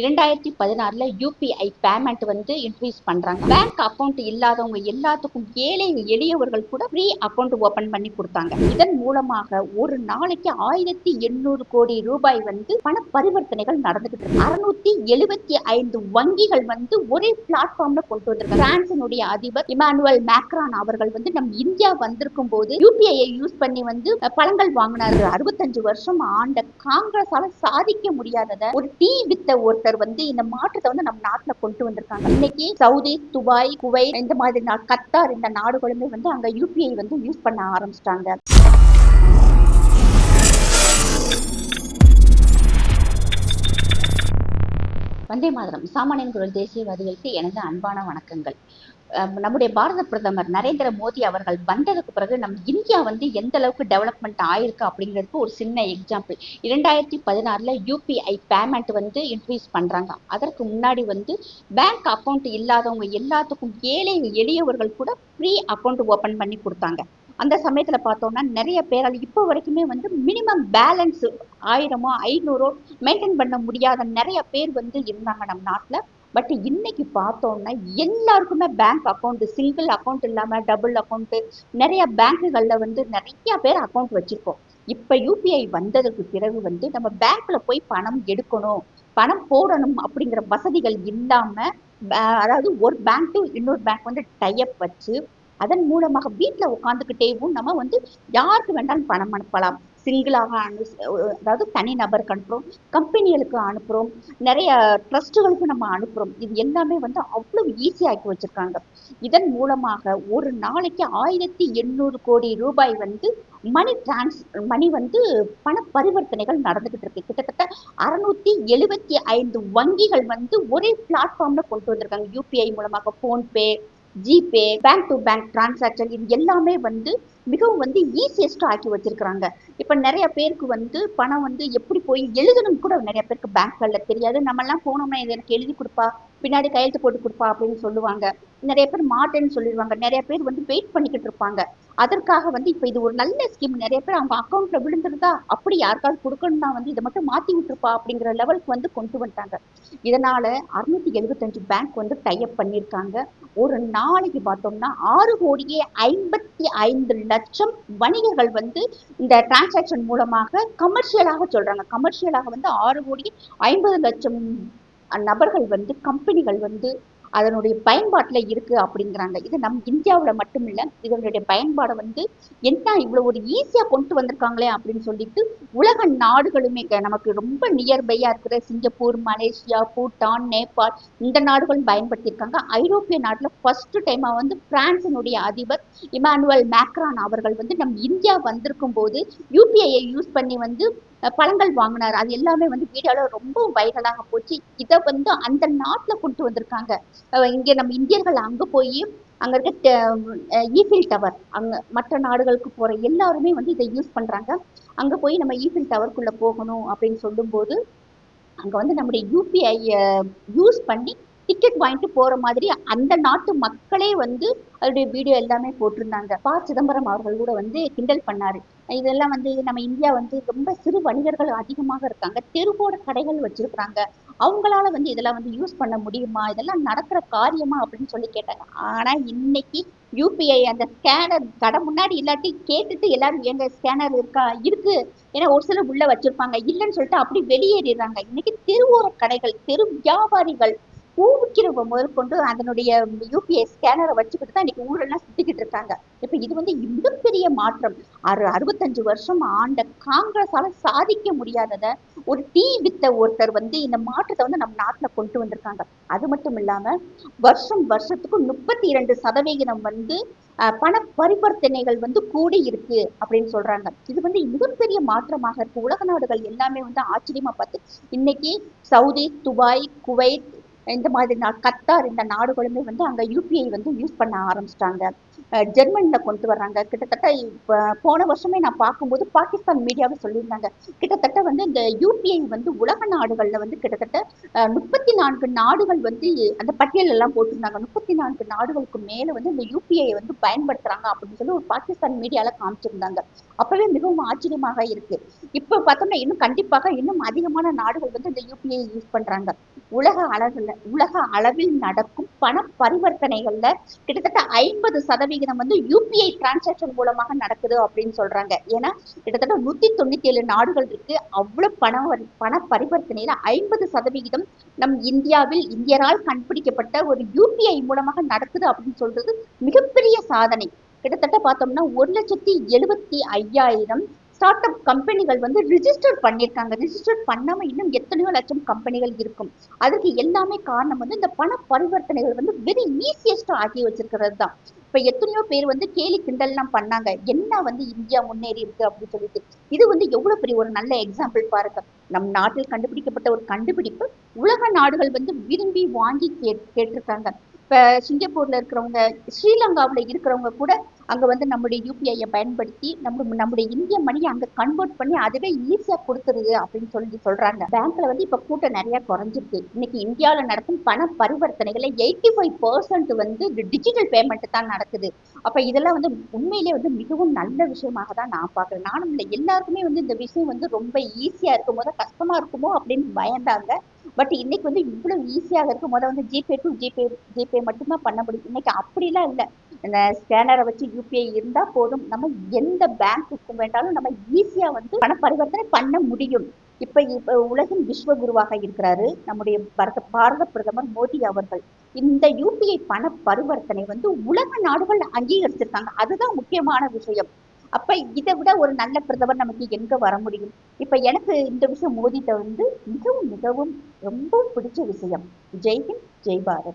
இரண்டாயிரத்தி பதினாறுல UPI payment வந்து இன்ட்ரடியூஸ் பண்றாங்க. பேங்க் அக்கௌண்ட் இல்லாதவங்க எல்லாத்துக்கும் ஏழை எளியவர்கள் கூட ஃப்ரீ அக்கவுண்ட் ஓபன் பண்ணி கொடுத்தாங்க. இதன் மூலமாக ஒரு நாளைக்கு ஆயிரத்தி எண்ணூறு கோடி ரூபாய் வந்து பண பரிவர்த்தனைகள் நடந்துகிட்டு இருக்கு. அறுநூத்தி எழுபத்தி ஐந்து வங்கிகள் வந்து ஒரே பிளாட்ஃபார்ம்ல கொண்டு வந்திருக்காங்க. பிரான்சினுடைய அதிபர் இமானுவல் மேக்ரான் அவர்கள் வந்து நம் இந்தியா வந்திருக்கும் போது யூபிஐ யூஸ் பண்ணி வந்து பழங்கள் வாங்கினார்கள் அறுபத்தஞ்சு வருஷம் ஆண்ட காங்கிரஸால சாதிக்க முடியாததை ஒரு டீ வித்த ஒருத்தர் வந்து இந்த மாற்றத்தை வந்து நம்ம நாட்டுல கொண்டு வந்திருக்காங்க. இன்னைக்கு சவுதி துபாய் குவைத் இந்த மாதிரி கத்தார் இந்த நாடுகளுமே வந்து அங்க யூபிஐ வந்து யூஸ் பண்ண ஆரம்பிச்சிட்டாங்க. வந்தே மாதிரம். சாமானியன் குரல் தேசியவாதிகளுக்கு எனது அன்பான வணக்கங்கள். நம்முடைய பாரத பிரதமர் நரேந்திர மோடி அவர்கள் வந்ததுக்கு பிறகு நம் இந்தியா வந்து எந்த அளவுக்கு டெவலப்மெண்ட் ஆயிருக்கு அப்படிங்கிறதுக்கு ஒரு சின்ன எக்ஸாம்பிள் இரண்டாயிரத்தி பதினாறுல யூபிஐ பேமெண்ட் வந்து இன்ட்ரடியூஸ் பண்றாங்க. அதற்கு முன்னாடி வந்து பேங்க் அக்கௌண்ட் இல்லாதவங்க எல்லாத்துக்கும் ஏழை எளியவர்கள் கூட ஃப்ரீ அக்கவுண்ட் ஓபன் பண்ணி கொடுத்தாங்க. அந்த சமயத்துல பார்த்தோம்னா நிறைய பேரால் இப்போ வரைக்குமே வந்து மினிமம் பேலன்ஸ் ஆயிரமோ ஐநூறோ மெயின்டைன் பண்ண முடியாத நிறைய பேர் வந்து இருந்தாங்க நம்ம நாட்டுல. பட் இன்னைக்கு பார்த்தோம்னா எல்லாருக்குமே பேங்க் அக்கௌண்ட் சிங்கிள் அக்கௌண்ட் இல்லாமல் டபுள் அக்கௌண்ட் நிறைய பேங்க்குகளில் வந்து நிறைய பேர் அக்கௌண்ட் வச்சுருக்கோம். இப்போ யூபிஐ வந்ததுக்கு பிறகு வந்து நம்ம பேங்க்ல போய் பணம் எடுக்கணும் பணம் போடணும் அப்படிங்கிற வசதிகள் இல்லாமல் அதாவது ஒரு பேங்க் டு இன்னொரு பேங்க் வந்து டைப் வச்சு அதன் மூலமாக வீட்டில் உட்காந்துக்கிட்டேவும் நம்ம வந்து யாருக்கு வேண்டாலும் பணம் அனுப்பலாம். சிங்கிளாக அனு அதாவது தனி நபருக்கு அனுப்புறோம் கம்பெனிகளுக்கு அனுப்புறோம் நிறைய ட்ரஸ்ட்டுகளுக்கு நம்ம அனுப்புறோம். இது எல்லாமே வந்து அவ்வளவு ஈஸியாக்கி வச்சிருக்காங்க. இதன் மூலமாக ஒரு நாளைக்கு ஆயிரத்தி எண்ணூறு கோடி ரூபாய் வந்து மணி டிரான்ஸ் மணி வந்து பண பரிவர்த்தனைகள் நடந்துகிட்டு இருக்கு. கிட்டத்தட்ட அறுநூத்தி எழுபத்தி ஐந்து வங்கிகள் வந்து ஒரே பிளாட்ஃபார்ம்ல கொண்டு வந்திருக்காங்க. யூபிஐ மூலமாக PhonePe GPay bank to bank transaction இது எல்லாமே வந்து மிகவும் வந்து ஈஸியஸ்ட் ஆக்கி வச்சிருக்கிறாங்க. இப்ப நிறைய பேருக்கு வந்து பணம் வந்து எப்படி போய் எழுதணும் கூட நிறைய பேருக்கு பேங்க்ல தெரியாது. நம்ம எல்லாம் போனோம்னா இது எனக்கு எழுதி கொடுப்பா பின்னாடி கையெழுத்து போட்டு கொடுப்பா அப்படின்னு சொல்லுவாங்க. நிறைய பேர் மாட்டேன்னு சொல்லிடுவாங்க. நிறைய பேர் வந்து வெயிட் பண்ணிக்கிட்டு இருப்பாங்க. அதற்காக வந்து இப்ப இது ஒரு நல்ல ஸ்கீம் நிறைய பேர் அவங்க அக்கௌண்ட்ல விழுந்துருதா அப்படி யாருக்காவது கொடுக்கணும்னா வந்து இதை மட்டும் மாத்தி விட்டுருப்பா அப்படிங்கிற லெவலுக்கு வந்து கொண்டு வந்துட்டாங்க. இதனால அறுநூத்தி எழுபத்தஞ்சு பேங்க் வந்து டைப் பண்ணியிருக்காங்க. ஒரு நாளைக்கு பார்த்தோம்னா ஆறு கோடியே ஐம்பத்தி ஐந்து லட்சம் வணிகர்கள் வந்து இந்த டிரான்சாக்ஷன் மூலமாக கமர்ஷியலாக சொல்கிறாங்க கமர்ஷியலாக வந்து ஆறு கோடி ஐம்பது லட்சம் நபர்கள் வந்து கம்பெனிகள் வந்து அதனுடைய பயன்பாட்டில் இருக்குது அப்படிங்கிறாங்க. இது நம் இந்தியாவில் மட்டும் இல்லை இதனுடைய பயன்பாடை வந்து என்ன இவ்வளோ ஒரு ஈஸியாக கொண்டு வந்திருக்காங்களே அப்படின்னு சொல்லிட்டு உலக நாடுகளுமே க- நமக்கு ரொம்ப நியர்பையாக இருக்கிற சிங்கப்பூர் மலேசியா பூட்டான் நேபாள் இந்த நாடுகளும் பயன்படுத்தியிருக்காங்க. ஐரோப்பிய நாட்டில் ஃபஸ்ட்டு டைமாக வந்து பிரான்சினுடைய அதிபர் இமானுவல் மேக்ரான் அவர்கள் வந்து நம் இந்தியா வந்திருக்கும் போது யூபிஐயை யூஸ் பண்ணி வந்து பழங்கள் வாங்கினார். அது எல்லாமே வந்து வீடியோல ரொம்ப வைரலாக போச்சு. இதை வந்து அந்த நாட்டில் கொண்டு வந்திருக்காங்க. இங்கே இங்க நம்ம இந்தியர்கள் அங்கே போய் அங்க இருக்க ஈஃபில் டவர் அங்க மற்ற நாடுகளுக்கு போற எல்லாருமே வந்து இதை யூஸ் பண்றாங்க. அங்க போய் நம்ம ஈஃபில் டவருக்குள்ள போகணும் அப்படின்னு சொல்லும்போது அங்க வந்து நம்முடைய யூபிஐ யூஸ் பண்ணி டிக்கெட் வாங்கிட்டு போற மாதிரி அந்த நாட்டு மக்களே வந்து அதோடைய வீடியோ எல்லாமே போட்டிருந்தாங்க. ப. சிதம்பரம் அவர்கள் கூட வந்து கிண்டல் பண்ணாரு. இதெல்லாம் வந்து நம்ம இந்தியா வந்து ரொம்ப சிறு வணிகர்கள் அதிகமாக இருக்காங்க. தெருவோட கடைகள் வச்சிருக்கிறாங்க. அவங்களால வந்து இதெல்லாம் வந்து யூஸ் பண்ண முடியுமா? இதெல்லாம் நடக்கிற காரியமா? அப்படின்னு சொல்லி கேட்டாங்க. ஆனா இன்னைக்கு யூபிஐ அந்த ஸ்கேனர் கடை முன்னாடி இல்லாட்டி கேட்டுட்டு எல்லாரும் எங்க ஸ்கேனர் இருக்கா? இருக்கு. ஏன்னா ஒரு சிலர் உள்ள வச்சிருப்பாங்க. இல்லைன்னு சொல்லிட்டு அப்படி வெளியேறிடுறாங்க. இன்னைக்கு தெருவோர கடைகள் தெரு வியாபாரிகள் பூ முதற்கொண்டு அதனுடைய யூபிஐ ஸ்கேனரை வச்சுக்கிட்டு தான் இன்னைக்கு ஊரெல்லாம் சுத்திக்கிட்டு இருக்காங்க. இப்ப இது வந்து மிகப்பெரிய மாற்றம். அறு அறுபத்தஞ்சு வருஷம் ஆண்ட காங்கிரஸால சாதிக்க முடியாதத ஒரு டீ வித்த ஒருத்தர் வந்து இந்த மாற்றத்தை வந்து நம்ம நாட்டுல கொண்டு வந்திருக்காங்க. அது மட்டும் இல்லாம வருஷம் வருஷத்துக்கு முப்பத்தி இரண்டு சதவிகிதம் வந்து பண பரிவர்த்தனைகள் வந்து கூடி இருக்கு அப்படின்னு சொல்றாங்க. இது வந்து மிகப்பெரிய மாற்றமாக இருக்கு. உலக நாடுகள் எல்லாமே வந்து ஆச்சரியமா பார்த்து இன்னைக்கு சவுதி துபாய் குவைத் இந்த மாதிரி நா- கத்தார் இந்த நாடுகளுமே வந்து அங்க யூபிஐ வந்து யூஸ் பண்ண ஆரம்பிச்சிட்டாங்க. ஜெர்மனியில் ஜெர்மன்ல கொண்டு வர்றாங்க. கிட்டத்தட்ட இப்போ போன வருஷமே நான் பார்க்கும்போது பாகிஸ்தான் மீடியாவை சொல்லியிருந்தாங்க. கிட்டத்தட்ட வந்து இந்த யூபிஐ வந்து உலக நாடுகள்ல வந்து கிட்டத்தட்ட முப்பத்தி நான்கு நாடுகள் வந்து அந்த பட்டியல் எல்லாம் போட்டிருந்தாங்க. முப்பத்தி நான்கு நாடுகளுக்கு மேல வந்து இந்த யூபிஐ வந்து பயன்படுத்துறாங்க அப்படின்னு சொல்லி ஒரு பாகிஸ்தான் மீடியால காமிச்சிருந்தாங்க. அப்பவே மிகவும் ஆச்சரியமாக இருக்கு. இப்போ பார்த்தோம்னா இன்னும் கண்டிப்பாக இன்னும் அதிகமான நாடுகள் வந்து இந்த யூபிஐ யூஸ் பண்றாங்க. உலக அளவில் உலக அளவில் நடக்கும் பண பரிவர்த்தனைகள்ல கிட்டத்தட்ட ஐம்பது சதவிகிதம் வந்து யூபிஐ டிரான்சாக்ஷன் மூலமாக நடக்குது அப்படின்னு சொல்றாங்க. ஏன்னா கிட்டத்தட்ட நூத்தி தொண்ணூத்தி ஏழு நாடுகள் இருக்கு. அவ்வளவு பண பண பரிவர்த்தனையில ஐம்பது சதவிகிதம் நம் இந்தியாவில் இந்தியரால் கண்டுபிடிக்கப்பட்ட ஒரு யூபிஐ மூலமாக நடக்குது அப்படின்னு சொல்றது மிகப்பெரிய சாதனை. கிட்டத்தட்ட பார்த்தோம்னா ஒரு லட்சத்தி எழுபத்தி ஐயாயிரம் ஸ்டார்ட் அப் கம்பெனிகள் வந்து ரிஜிஸ்டர் பண்ணியிருக்காங்க ரிஜிஸ்டர் பண்ணாம இன்னும் எத்தனையோ லட்சம் கம்பெனிகள் இருக்கும். அதுக்கு எல்லாமே காரணம் வந்து இந்த பண பரிவர்த்தனைகள் வந்து வெரி ஈஸியஸ்ட் ஆக்கி வச்சிருக்கிறது தான். இப்ப எத்தனையோ பேர் வந்து கேலி கிண்டல்லாம் பண்ணாங்க. என்ன வந்து இந்தியா முன்னேறி இருக்கு அப்படின்னு சொல்லிட்டு. இது வந்து எவ்வளவு பெரிய ஒரு நல்ல எக்ஸாம்பிள் பாருங்க. நம் நாட்டில் கண்டுபிடிக்கப்பட்ட ஒரு கண்டுபிடிப்பு உலக நாடுகள் வந்து விரும்பி வாங்கி கே கேட்டிருக்காங்க. இப்போ சிங்கப்பூர்ல இருக்கிறவங்க ஸ்ரீலங்காவில் இருக்கிறவங்க கூட அங்க வந்து நம்முடைய யூபிஐயை பயன்படுத்தி நம்ம நம்முடைய இந்திய மணியை அங்க கன்வெர்ட் பண்ணி அதுவே ஈஸியா கொடுத்துருது அப்படின்னு சொல்லி சொல்றாங்க. பேங்க்ல வந்து இப்ப கூட்டம் நிறைய குறைஞ்சிருக்கு. இன்னைக்கு இந்தியாவில் நடக்கும் பண பரிவர்த்தனைகளை எயிட்டி ஃபைவ் பர்சன்ட் வந்து டிஜிட்டல் பேமெண்ட் தான் நடக்குது. அப்ப இதெல்லாம் வந்து உண்மையிலேயே வந்து மிகவும் நல்ல விஷயமாக தான் நான் பாக்குறேன் நானும் இல்லை எல்லாருக்குமே வந்து இந்த விஷயம் வந்து ரொம்ப ஈஸியா இருக்கும் போது கஷ்டமா இருக்குமோ அப்படின்னு பயந்தாங்க. பட் இன்னைக்கு வந்து இவ்வளவு ஈஸியாக இருக்கும் முதல் வந்து ஜிபே டு ஜிபே ஜிபே மட்டும்தான் பண்ண முடியும். இன்னைக்கு அப்படிலாம் இல்லை. இந்த ஸ்கேனரை வச்சு யூபிஐ இருந்தா போதும். நம்ம எந்த பேங்க்குக்கு வேண்டாலும் நம்ம ஈஸியா வந்து பண பரிவர்த்தனை பண்ண முடியும். இப்ப இப்ப உலகின் விஸ்வ குருவாக இருக்கிறாரு நம்முடைய பாரத பாரத பிரதமர் மோடி அவர்கள். இந்த யூபிஐ பண பரிவர்த்தனை வந்து உலக நாடுகள் அங்கீகரிச்சிருக்காங்க. அதுதான் முக்கியமான விஷயம். அப்ப இதை விட ஒரு நல்ல பிரதமர் நமக்கு எங்க வர முடியும்? இப்ப எனக்கு இந்த விஷயம் மோதிட்ட வந்து மிகவும் மிகவும் ரொம்ப பிடிச்ச விஷயம். ஜெய்ஹிந்த் ஜெய் பாரத்.